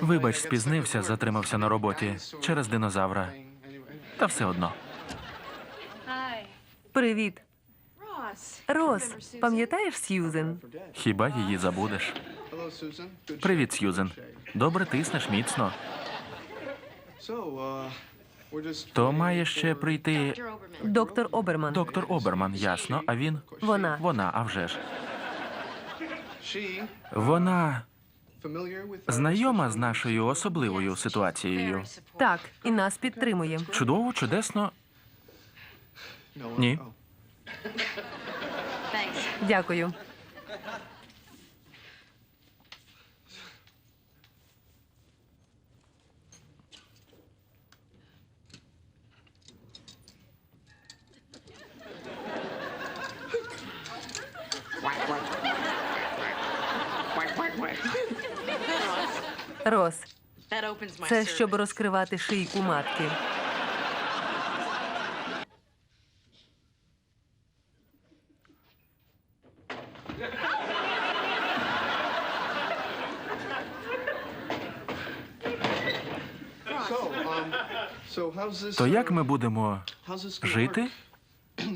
Вибач, спізнився, затримався на роботі через динозавра. Та все одно. Привіт. Рос, пам'ятаєш Сьюзен? Хіба її забудеш? Привіт, Сьюзен. Добре тиснеш міцно. То має ще прийти Доктор Оберман. доктор Оберман, ясно, а він? Вона. Вона, а вже ж. Вона знайома з нашою особливою ситуацією. Так, і нас підтримує. Чудово, чудесно. Ні. Дякую. Рос, це щоб розкривати шийку матки. То як ми будемо жити?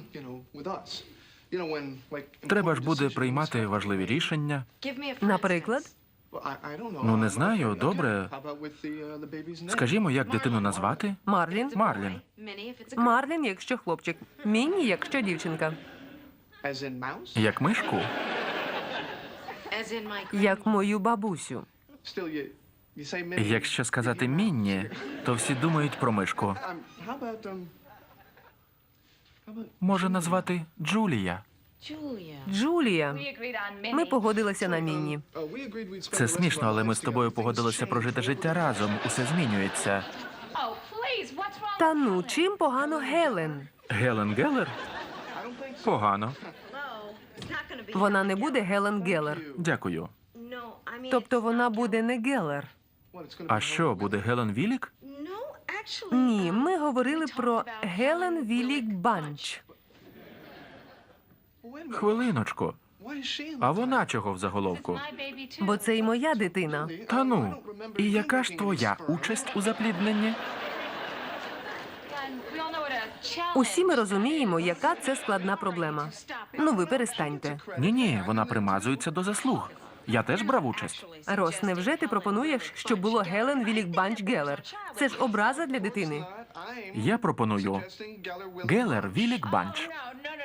Треба ж буде приймати важливі рішення. Наприклад, Ну, не знаю, добре. Скажімо, як дитину назвати? Марлін. Марлін. Марлін, якщо хлопчик. Мінні, якщо дівчинка. Як мишку? Як мою бабусю. Якщо сказати Мінні, то всі думають про мишку. Може назвати Джулія. Джулія. Ми погодилися на Мінні. Це смішно, але ми з тобою погодилися прожити життя разом. Усе змінюється. Та ну, чим погано Гелен? Гелен Геллер? Погано. Вона не буде Гелен Геллер. Дякую. Тобто вона буде не Геллер. А що, буде Гелен Вілік? Ні, ми говорили про Гелен Вілік Банч. Хвилиночку. А вона чого в заголовку? Бо це й моя дитина. Та ну. І яка ж твоя участь у заплідненні? Усі ми розуміємо, яка це складна проблема. Ну, ви перестаньте. Ні, ні, вона примазується до заслуг. Я теж брав участь. Рос, невже ти пропонуєш, щоб було Гелен Вілік Банч Геллер? Це ж образа для дитини. Я пропоную Геллер Вілік Банч.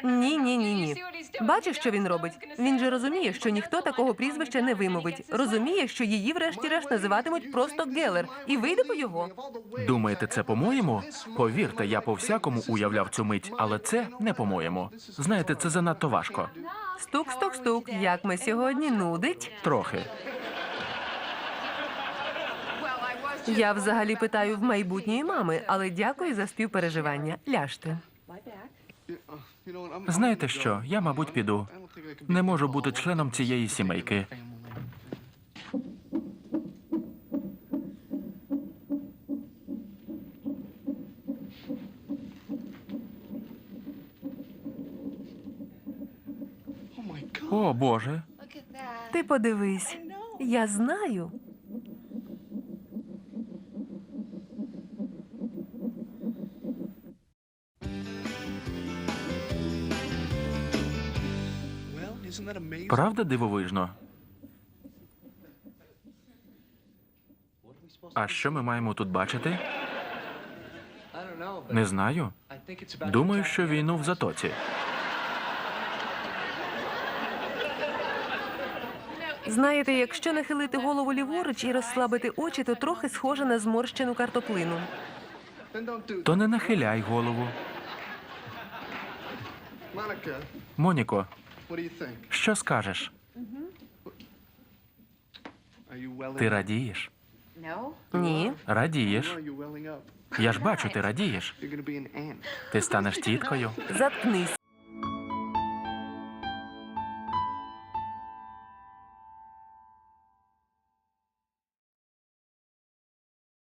Ні, ні, ні, ні. Бачиш, що він робить? Він же розуміє, що ніхто такого прізвища не вимовить. Розуміє, що її, врешті-решт, називатимуть просто Гелер, і вийде по його. Думаєте, це по-моєму? Повірте, я по всякому уявляв цю мить, але це не по-моєму. Знаєте, це занадто важко. Стук, стук, стук. Як ми сьогодні нудить? Трохи. Я взагалі питаю в майбутньої мами, але дякую за співпереживання. Ляжте. Знаєте що? Я, мабуть, піду. Не можу бути членом цієї сімейки. О, Боже. Ти подивись. Я знаю. Правда дивовижно? А що ми маємо тут бачити? Не знаю. Думаю, що війну в затоці. Знаєте, якщо нахилити голову ліворуч і розслабити очі, то трохи схоже на зморщену картоплину. То не нахиляй голову. Моніко, що скажеш? Ти радієш? Ні. Радієш. Я ж бачу, ти радієш. Ти станеш тіткою. Заткнись.